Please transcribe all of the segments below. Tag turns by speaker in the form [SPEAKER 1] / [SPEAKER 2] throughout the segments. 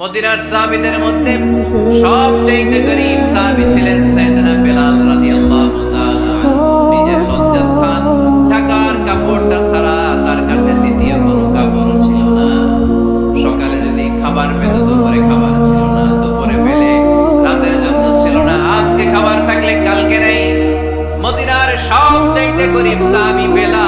[SPEAKER 1] মদিনার সাহাবিদের মধ্যে সবচেয়ে গরিব সাহাবি ছিলেন সাইয়েদনা বেলাল রাদিয়াল্লাহু তাআলা নিজের লজ্জাস্থান ঢাকার কাপড়টা ছাড়া তার কাছে দ্বিতীয় কোনো কাপড় ছিল না। সকালে যদি খাবার পেত, দুপুরে খাবার ছিল না, দুপুরে পেলে রাতের জন্য ছিল না। আজকে খাবার থাকলে কালকে নেই। মদিনার সবচেয়ে গরিব সাহাবি বেলাল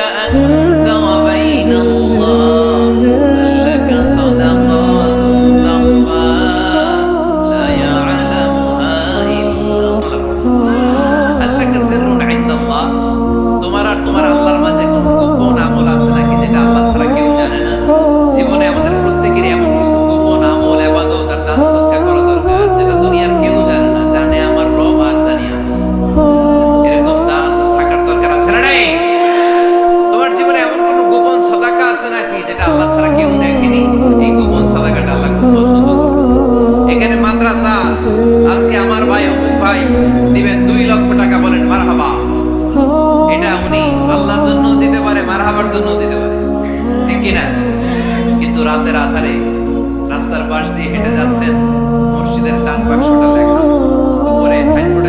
[SPEAKER 1] كأنه আল্লাহর জন্য দিতে পারে মার হবার জন্য দিতে পারে। ঠিক কিনা? কিন্তু রাতের আধারে রাস্তার পাশ দিয়ে হেঁটে যাচ্ছেন মসজিদের ডান বাক্সটা লেখা। উপরে সাইনবোর্ড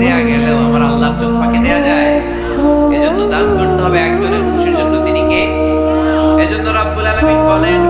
[SPEAKER 1] দেয়া গেলেও আমার আল্লাহর চোখ ফাঁকে দেয়া যায়। এজন্য দান করতে হবে একজনের খুশির জন্য তিনি কে? এজন্য রাব্বুল আলামিন বলেন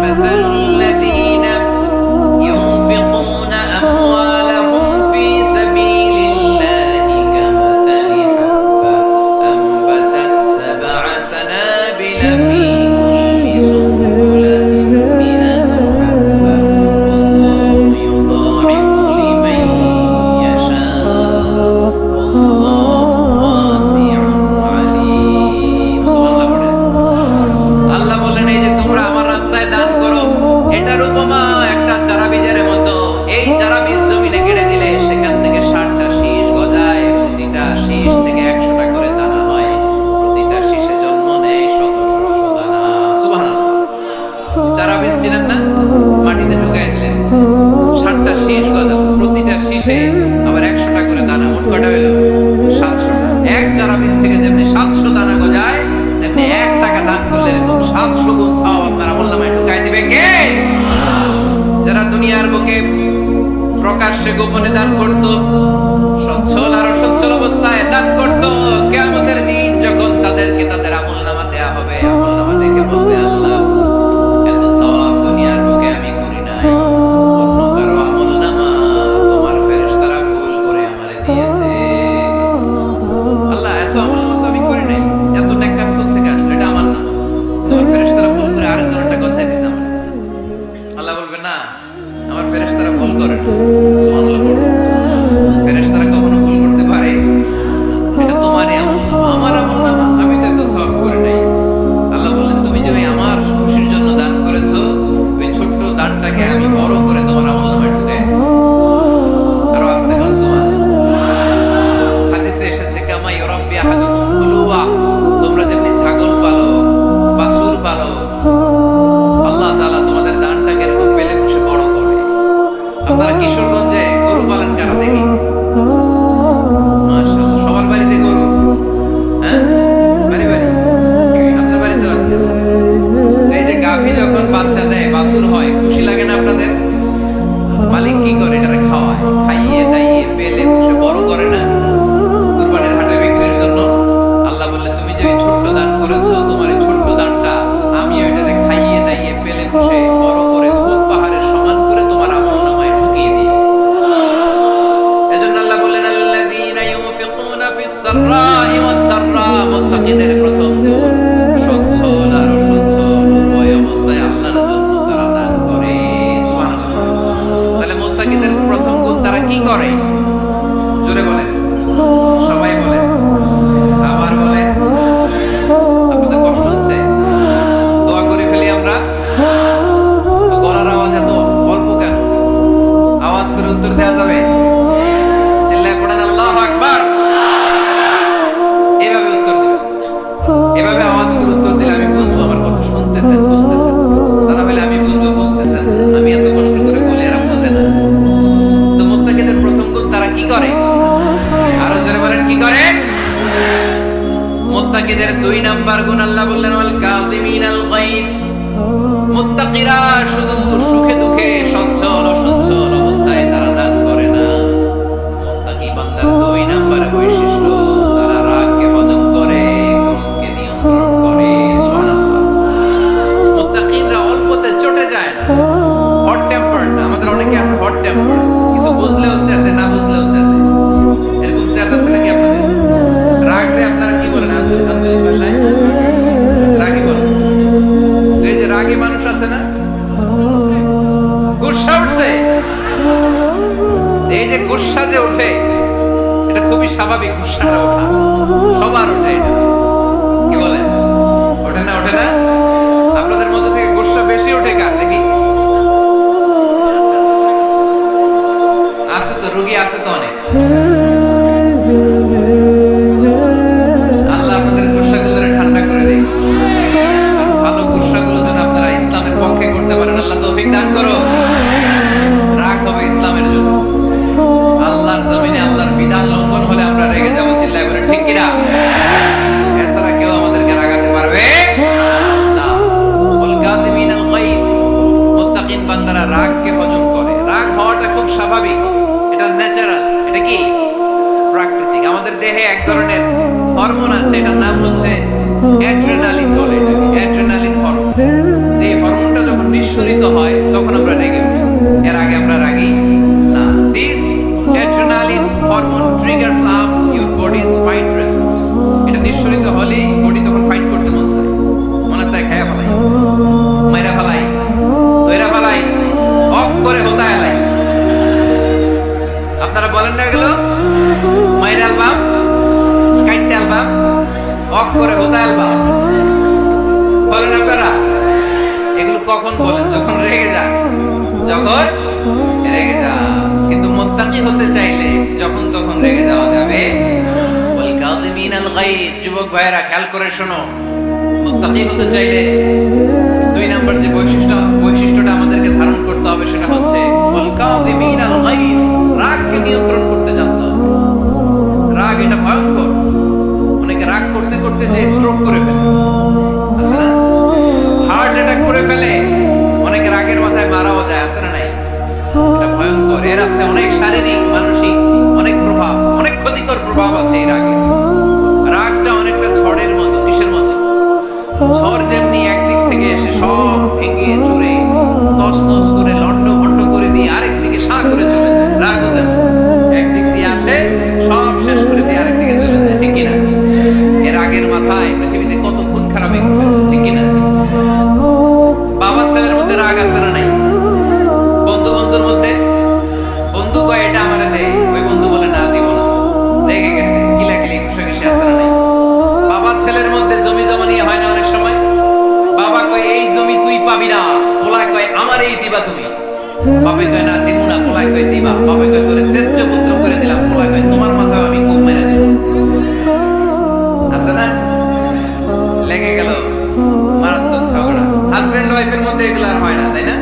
[SPEAKER 1] তিরিশে আবার একশোটা করে দানা মোট কটা হইল? সাতশো। এক চারা বীজ থেকে যেমনি সাতশো দানা গজায়, তেমনি এক টাকা দান করলে এরকম সাতশো গুণ সব আপনার আমল নামায় ঢুকাই দিবে কে? যারা দুনিয়ার বুকে প্রকাশ্যে গোপনে দান করত, সচ্ছল আর সচ্ছল অবস্থায় দান করত কেমতের দিন যখন তাদেরকে তাদের আমল নামা দেয়া হবে আমল নামা দেখে বলবে got it. বাচ্চা দেয় এদের দুই নাম্বার গুণ আল্লাহ বললেন আল কাযিমিন আল গায়ব। মুত্তাকিরা শুধু সুখে দুঃখে সচ্ছল অসচ্ছল অবস্থায় তারা দান করে না। মুত্তাকি বান্দার দুই নাম্বার বৈশিষ্ট্য, তারা রাগকে হজম করে কমকে নিয়ন্ত্রণ করে, সুবহানাল্লাহ। মুত্তাকিরা অল্পতে চটে যায় না। হট টেম্পার্ড আমাদের অনেকে আছে হট টেম্পার্ড গুসা যে ওঠে, এটা খুবই স্বাভাবিক গুসাটা ওঠা। সবার ওঠে এটা। কি বলেন? ওঠে না ওঠে না? আপনাদের মধ্যে থেকে গুসা বেশি ওঠে কার? দেখি। আছে তো, রুগী আছে তো অনেক। আল্লাহ আপনাদের ঠান্ডা করে ভালো যেন আপনারা ইসলামের পক্ষে করতে পারেন। আল্লাহ তৌফিক দান করো। আল্লাহর জমিনে আল্লাহর বিধান লঙ্ঘন হলে আমরা রেগে যাব, চিল্লায় বলে, ঠিক কিনা? এছাড়া কেউ আমাদেরকে রাগাতে পারবে বান্দারা রাগকে হজম করে। রাগ হওয়াটা খুব স্বাভাবিক। এটা ন্যাচারাল এটা কি? প্রাকৃতিক। আমাদের দেহে এক ধরনের হরমোন আছে, এটার নাম হচ্ছে অ্যাড্রেনালিন বলে অ্যাড্রেনালিন হরমোন এই হরমোনটা যখন নিঃসরিত হয়, তখন আমরা রেগে উঠি। এর আগে আমরা রাগি। Hormone triggers up your body's fight response এটা নিঃসরিত হলেই বডি তখন ফাইট করতে মন চায়। মনে চায় খায়া ফেলাই মাইরা ফেলাই দইরা ফেলাই অফ করে হতা এলাই আপনারা বলেন না এগুলো? মাইরা অ্যালবাম? কাইটটা অ্যালবাম? অফ করে হতা অ্যালবাম। বলেন আপনারা? এগুলো কখন বলেন? যখন রেগে যায় যখন রেগে কিন্তু মোত্তাকি হতে চাইলে যখন তখন রেগে যাওয়া যাবে। ওয়াল কাযিমিনাল গায়ব, যুবক ভাইরা খেয়াল করে শোনো। মোত্তাকি হতে চাইলে দুই নাম্বার যে বৈশিষ্ট্য, বৈশিষ্ট্যটা আমাদেরকে ধারণ করতে হবে সেটা হচ্ছে ওয়াল কাযিমিনাল গায়ব, রাগকে নিয়ন্ত্রণ করতে জানতে রাগ এটা ভয়ঙ্কর। অনেকে রাগ করতে করতে যে স্ট্রোক করে ফেলে। বাপে কয়, না দিব না কয়, দিবা। বাপে তোরে তেজ্য পুত্র করে দিলাম পোলায় কয়, তোমার মাথায় আমি খুব মেরে দিব। আছে লেগে গেল মারাত্মক ঝগড়া। হাজবেন্ড ওয়াইফের মধ্যে এগুলো আর হয় না, তাই না?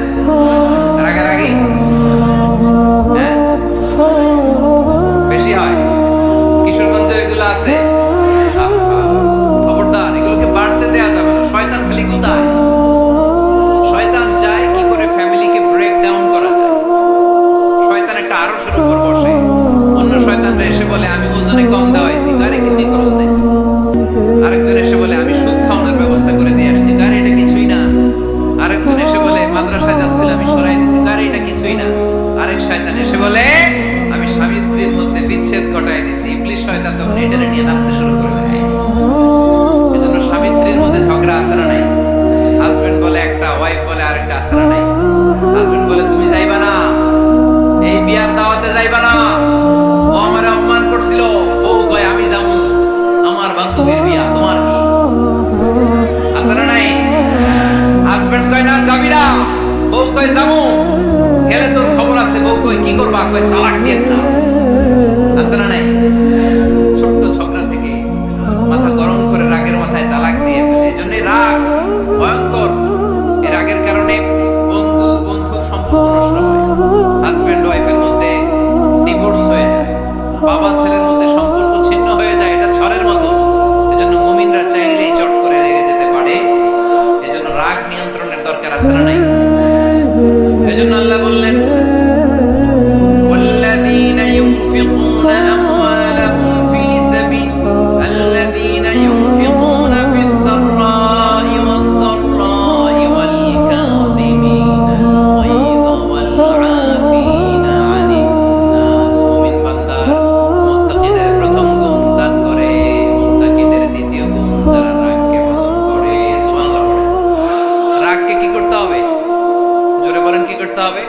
[SPEAKER 1] করতে হবে।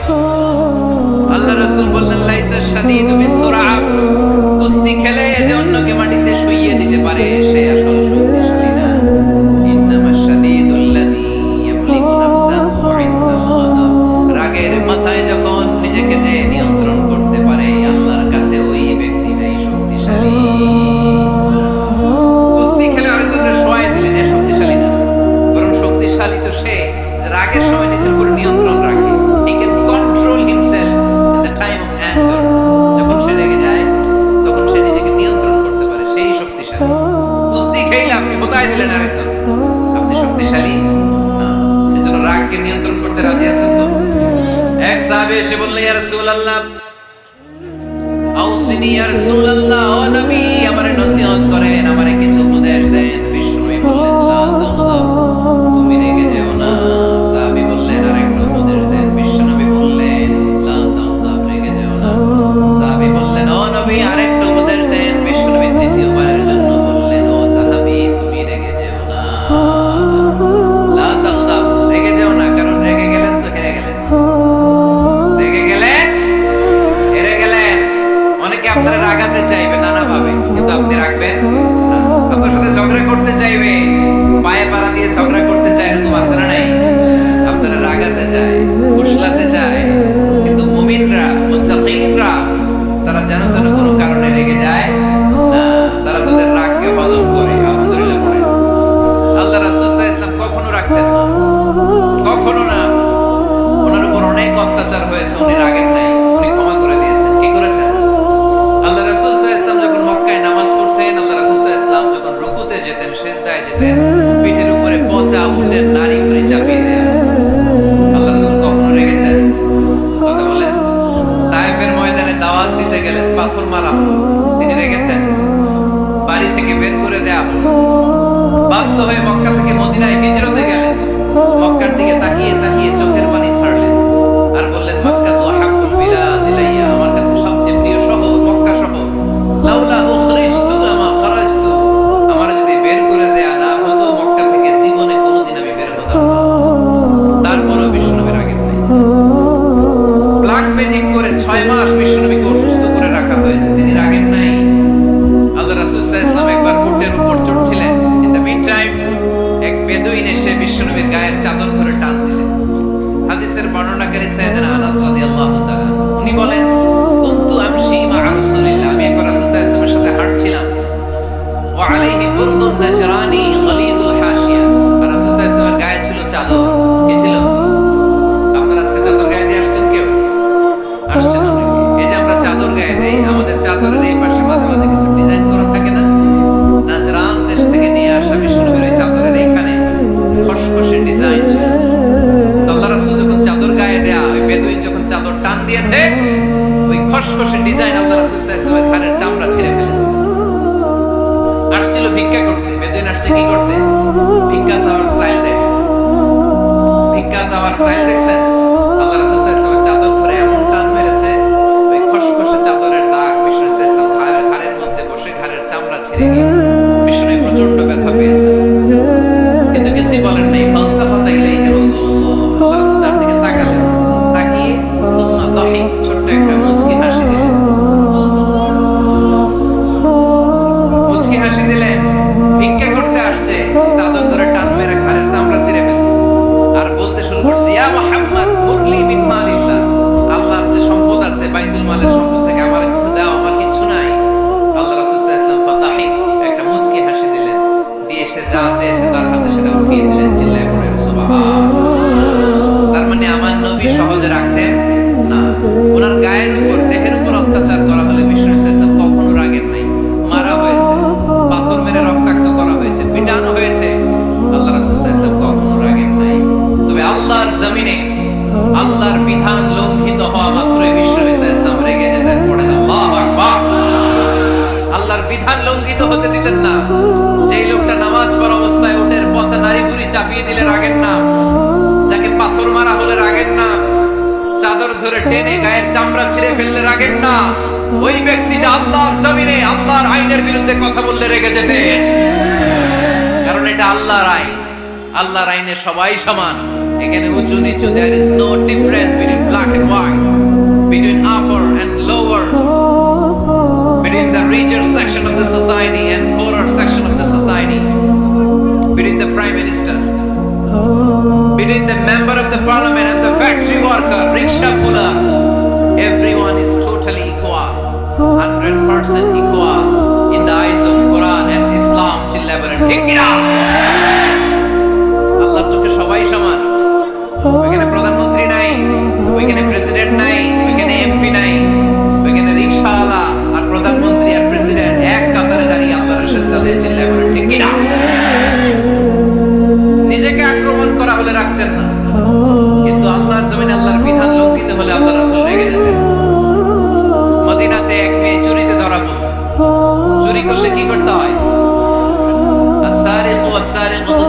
[SPEAKER 1] আল্লাহ রসুল বললেন লাইসা শাদীদু বিস গালি এজন্য রাগকে নিয়ন্ত্রণ করতে রাজি আছেন তো? এক সাহাবে এসে বললেন ইয়া রাসূলুল্লাহ, আউসিনি ইয়া রাসূলুল্লাহ, ও নবী, আমারে নসিহত করেন, আমারে কিছু উপদেশ দেন। মনের আগের ন্যায় উনি ক্ষমা করে দিয়েছেন। কি করেছেন? আল্লাহ রাসুল ইসলাম যখন মক্কায় নামাজ পড়তেন, আল্লাহ রাসুল ইসলাম যখন রুকুতে যেতেন, সেজদায় যেতেন, পিঠের উপরে পচা উঠেন নারী করে চাপিয়ে দেয়া আল্লাহ রাসুল কখনো রেগেছেন? কথা বলেন। তাইফের ময়দানে দাওয়াত দিতে গেলেন, পাথর মারা। তিনি রেগেছেন। বাড়ি থেকে বের করে দেয়া বাধ্য হয়ে মক্কা থেকে মদিনায় হিজা বলেন নাই জমিনে আল্লাহর বিধান লঙ্ঘিত হওয়া মাত্রই বিশ্ব ইসলাম রেগে যেতেন, পড়ে আকবার। আল্লাহর বিধান লঙ্ঘিত হতে দিতেন না। যেই লোকটা নামাজ পড়া অবস্থায় উঠের পথে নারী বুড়ি চাপিয়ে দিলে রাগেন না যাকে পাথর মারা হলে রাগেন না চাদর ধরে টেনে গায়ের চামড়া ছিঁড়ে ফেললে রাগেন না ওই ব্যক্তিটা আল্লাহর জমিনে আল্লাহর আইনের বিরুদ্ধে কথা বললে রেগে যেতে কারণ এটা আল্লাহর আইন। আল্লাহর আইনে সবাই সমান। এখানে উঁচু নিচু there is no difference between black and white between upper and lower between the richer section of the society and poorer section of the society, between the prime minister, between the member of the parliament and the factory worker, rickshaw puller, everyone is totally equal, 100% equal in the eyes of Quran and Islam. চিল্লা বলেন ঠিক কিনা আল্লাহর চোখে সবাই সমান চুরি করলে কি করতে হয় আসারে তো আসারে কত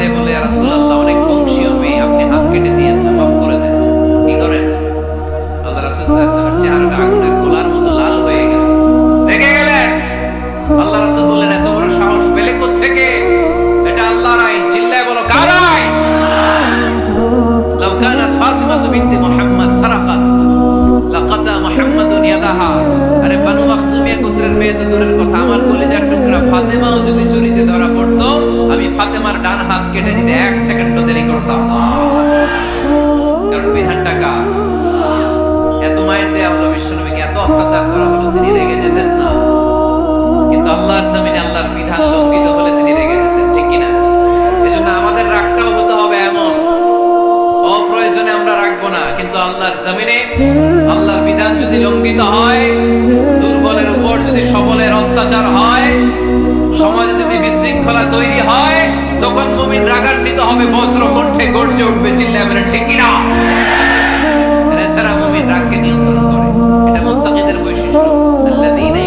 [SPEAKER 1] যে বলে রাসুল্লাহ অনেক বংশী হবে আপনি হাত কেটে দিয়ে মাফ করে দেন। কি করেন? আল্লাহ গোলার মতো লাল হয়ে গেল। গেলেন? আল্লাহ রাসুল বললেন, এত বড় সাহস পেলে থেকে এটা আল্লাহর আইন, চিল্লায় বলো, কার আইন? ফাতিমা মুহাম্মদ সারাকাত। মুহাম্মাদুন ইয়াদাহা। আরে, বানু গোত্রের মেয়ে তো দূরের কথা। আমার কলেজের টুকরা ফাতেমাও যদি চুরিতে ধরা পড়তো, আমি ফাতেমার ডান কেটে দিতে এক সেকেন্ডও দেরি করতাম কারণ বিধানটা কার এত মায়ের দেয়া হলো, বিশ্বনবীকে এত অত্যাচার করা হলো, তিনি রেগে যেতেন না। কিন্তু আল্লাহর জমিনে আল্লাহর বিধান লঙ্ঘিত হলে তিনি রেগে যেতেন, ঠিক কিনা? এজন্য আমাদের রাগটাও হতে হবে এমন। অপ্রয়োজনে আমরা রাখব না, কিন্তু আল্লাহর জমিনে আল্লাহর বিধান যদি লঙ্ঘিত হয়, দুর্বলের উপর যদি সবলের অত্যাচার হয়, সমাজে যদি বিশৃঙ্খলা তৈরি হয় তখন মুমিন রাগান্বিত হবে, বজ্র কণ্ঠে গর্জে উঠবে চিল্লা বলেন ঠিক না এছাড়া মুমিন রাগকে নিয়ন্ত্রণ করে। এটা মুত্তাকিদের বৈশিষ্ট্য। আল্লাহ আল্লাযীনা